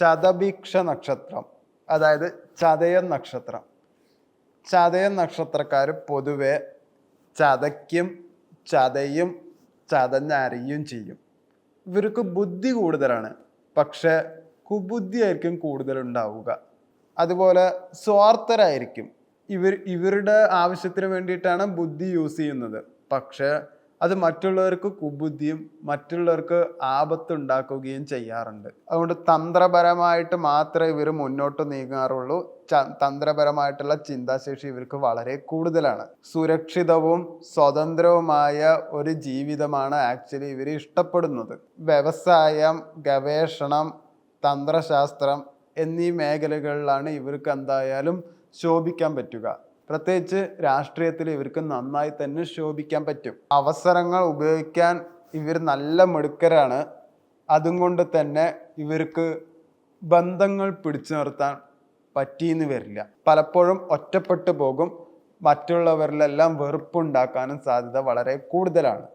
ശതഭിക്ഷ നക്ഷത്രം അതായത് ചതയൻ നക്ഷത്രം. ചതയൻ നക്ഷത്രക്കാർ പൊതുവെ ചതയ്ക്കും ചതയും ചതഞ്ഞരയും ചെയ്യും. ഇവർക്ക് ബുദ്ധി കൂടുതലാണ് പക്ഷെ കുബുദ്ധിയായിരിക്കും കൂടുതൽ ഉണ്ടാവുക അതുപോലെ സ്വാർത്ഥരായിരിക്കും. ഇവർ ഇവരുടെ ആവശ്യത്തിന് വേണ്ടിയിട്ടാണ് ബുദ്ധി യൂസ് ചെയ്യുന്നത്. പക്ഷെ അത് മറ്റുള്ളവർക്ക് കുബുദ്ധിയും മറ്റുള്ളവർക്ക് ആപത്തുണ്ടാക്കുകയും ചെയ്യാറുണ്ട്. അതുകൊണ്ട് തന്ത്രപരമായിട്ട് മാത്രമേ ഇവർ മുന്നോട്ട് നീങ്ങാറുള്ളൂ. തന്ത്രപരമായിട്ടുള്ള ചിന്താശേഷി ഇവർക്ക് വളരെ കൂടുതലാണ്. സുരക്ഷിതവും സ്വതന്ത്രവുമായ ഒരു ജീവിതമാണ് ആക്ച്വലി ഇവർ ഇഷ്ടപ്പെടുന്നത്. വ്യവസായം ഗവേഷണം തന്ത്രശാസ്ത്രം എന്നീ മേഖലകളിലാണ് ഇവർക്ക് എന്തായാലും ശോഭിക്കാൻ പറ്റുക. പ്രത്യേകിച്ച് രാഷ്ട്രീയത്തിൽ ഇവർക്ക് നന്നായി തന്നെ ശോഭിക്കാൻ പറ്റും. അവസരങ്ങൾ ഉപയോഗിക്കാൻ ഇവർ നല്ല മിടുക്കരാണ്. അതും കൊണ്ട് തന്നെ ഇവർക്ക് ബന്ധങ്ങൾ പിടിച്ചു നിർത്താൻ പറ്റിയെന്ന് വരില്ല. പലപ്പോഴും ഒറ്റപ്പെട്ടു പോകും. മറ്റുള്ളവരിലെല്ലാം വെറുപ്പുണ്ടാക്കാനും സാധ്യത വളരെ കൂടുതലാണ്.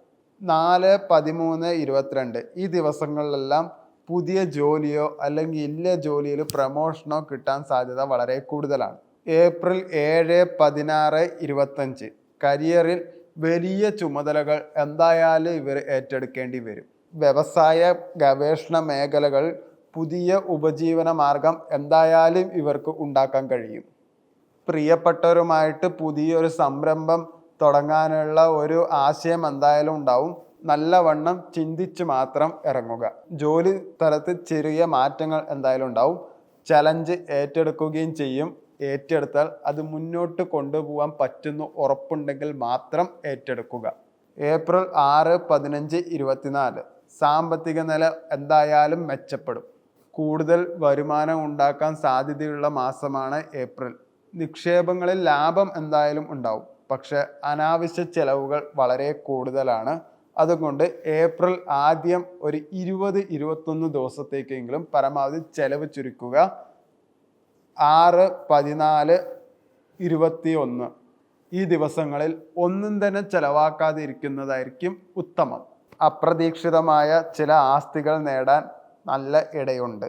നാല് പതിമൂന്ന് ഇരുപത്തിരണ്ട് ഈ ദിവസങ്ങളിലെല്ലാം പുതിയ ജോലിയോ അല്ലെങ്കിൽ ഇല്ല ജോലിയിൽ പ്രമോഷനോ കിട്ടാൻ സാധ്യത വളരെ കൂടുതലാണ്. ഏപ്രിൽ ഏഴ് പതിനാറ് ഇരുപത്തഞ്ച്. കരിയറിൽ വലിയ ചുമതലകൾ എന്തായാലും ഇവർ ഏറ്റെടുക്കേണ്ടി വരും. വ്യവസായ ഗവേഷണ മേഖലകൾ പുതിയ ഉപജീവന മാർഗം എന്തായാലും ഇവർക്ക് ഉണ്ടാക്കാൻ കഴിയും. പ്രിയപ്പെട്ടവരുമായിട്ട് പുതിയൊരു സംരംഭം തുടങ്ങാനുള്ള ഒരു ആശയം എന്തായാലും ഉണ്ടാവും. നല്ലവണ്ണം ചിന്തിച്ച് മാത്രം ഇറങ്ങുക. ജോലി തലത്തിൽ ചെറിയ മാറ്റങ്ങൾ എന്തായാലും ഉണ്ടാവും. ചലഞ്ച് ഏറ്റെടുക്കുകയും ചെയ്യും. ഏറ്റെടുത്താൽ അത് മുന്നോട്ട് കൊണ്ടുപോകാൻ പറ്റുന്ന ഉറപ്പുണ്ടെങ്കിൽ മാത്രം ഏറ്റെടുക്കുക. ഏപ്രിൽ ആറ് പതിനഞ്ച് ഇരുപത്തിനാല്. സാമ്പത്തിക നില എന്തായാലും മെച്ചപ്പെടും. കൂടുതൽ വരുമാനം ഉണ്ടാക്കാൻ സാധ്യതയുള്ള മാസമാണ് ഏപ്രിൽ. നിക്ഷേപങ്ങളിൽ ലാഭം എന്തായാലും ഉണ്ടാവും. പക്ഷെ അനാവശ്യ ചെലവുകൾ വളരെ കൂടുതലാണ്. അതുകൊണ്ട് ഏപ്രിൽ ആദ്യം ഒരു ഇരുപത് ഇരുപത്തൊന്ന് ദിവസത്തേക്കെങ്കിലും പരമാവധി ചെലവ് ചുരുക്കുക. ആറ് പതിനാല് ഇരുപത്തി ഒന്ന് ഈ ദിവസങ്ങളിൽ ഒന്നും തന്നെ ചെലവാക്കാതിരിക്കുന്നതായിരിക്കും ഉത്തമം. അപ്രതീക്ഷിതമായ ചില ആസ്തികൾ നേടാൻ നല്ല ഇടയുണ്ട്.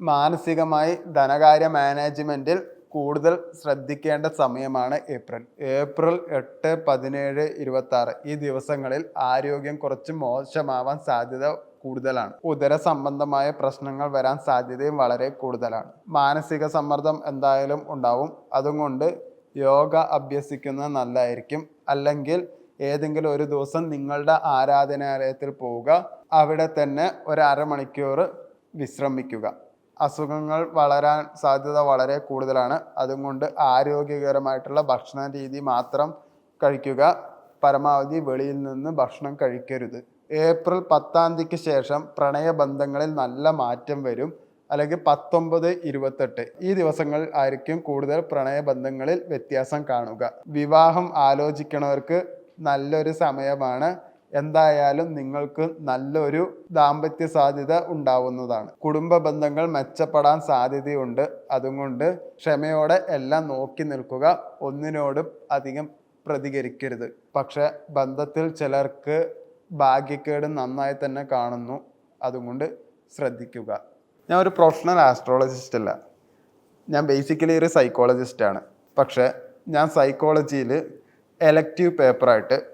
മാനസികമായി ധനകാര്യ മാനേജ്മെന്റിൽ കൂടുതൽ ശ്രദ്ധിക്കേണ്ട സമയമാണ് ഏപ്രിൽ. ഏപ്രിൽ എട്ട് പതിനേഴ് ഇരുപത്തി ഈ ദിവസങ്ങളിൽ ആരോഗ്യം കുറച്ച് മോശമാവാൻ സാധ്യത കൂടുതലാണ്. ഉദര സംബന്ധമായ പ്രശ്നങ്ങൾ വരാൻ സാധ്യതയും വളരെ കൂടുതലാണ്. മാനസിക സമ്മർദ്ദം എന്തായാലും ഉണ്ടാവും. അതുകൊണ്ട് യോഗ അഭ്യസിക്കുന്നത് നല്ലതായിരിക്കും. അല്ലെങ്കിൽ ഏതെങ്കിലും ഒരു ദിവസം നിങ്ങളുടെ ആരാധനാലയത്തിൽ പോവുക. അവിടെ തന്നെ ഒരു അരമണിക്കൂർ വിശ്രമിക്കുക. അസുഖങ്ങൾ വളരാൻ സാധ്യത വളരെ കൂടുതലാണ്. അതുകൊണ്ട് ആരോഗ്യകരമായിട്ടുള്ള ഭക്ഷണ രീതി മാത്രം കഴിക്കുക. പരമാവധി വെളിയിൽ നിന്ന് ഭക്ഷണം കഴിക്കരുത്. ഏപ്രിൽ പത്താം തീയതിക്ക് ശേഷം പ്രണയബന്ധങ്ങളിൽ നല്ല മാറ്റം വരും. അല്ലെങ്കിൽ പത്തൊമ്പത് ഇരുപത്തെട്ട്. ഈ ദിവസങ്ങളിൽ ആയിരിക്കും കൂടുതൽ പ്രണയബന്ധങ്ങളിൽ വ്യത്യാസം കാണുക. വിവാഹം ആലോചിക്കുന്നവർക്ക് നല്ലൊരു സമയമാണ്. എന്തായാലും നിങ്ങൾക്ക് നല്ലൊരു ദാമ്പത്യ സാധ്യത ഉണ്ടാവുന്നതാണ്. കുടുംബ ബന്ധങ്ങൾ മെച്ചപ്പെടാൻ സാധ്യതയുണ്ട്. അതുകൊണ്ട് ക്ഷമയോടെ എല്ലാം നോക്കി നിൽക്കുക. ഒന്നിനോടും അധികം പ്രതികരിക്കരുത്. പക്ഷെ ബന്ധത്തിൽ ചിലർക്ക് ഭാഗ്യക്കേട് നന്നായി തന്നെ കാണുന്നു. അതുകൊണ്ട് ശ്രദ്ധിക്കുക. ഞാൻ ഒരു പ്രൊഫഷണൽ ആസ്ട്രോളജിസ്റ്റ് അല്ല. ഞാൻ ബേസിക്കലി ഒരു സൈക്കോളജിസ്റ്റാണ് പക്ഷേ ഞാൻ സൈക്കോളജിയിൽ എലക്റ്റീവ് പേപ്പറായിട്ട്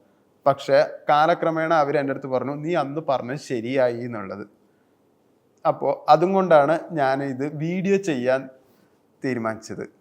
പക്ഷേ കാലക്രമേണ അവർ എന്റെ അടുത്ത് പറഞ്ഞു നീ അന്ന് പറഞ്ഞത് ശരിയായി എന്നുള്ളത്. അപ്പോൾ അതും കൊണ്ടാണ് ഞാൻ ഇത് വീഡിയോ ചെയ്യാൻ തീരുമാനിച്ചത്.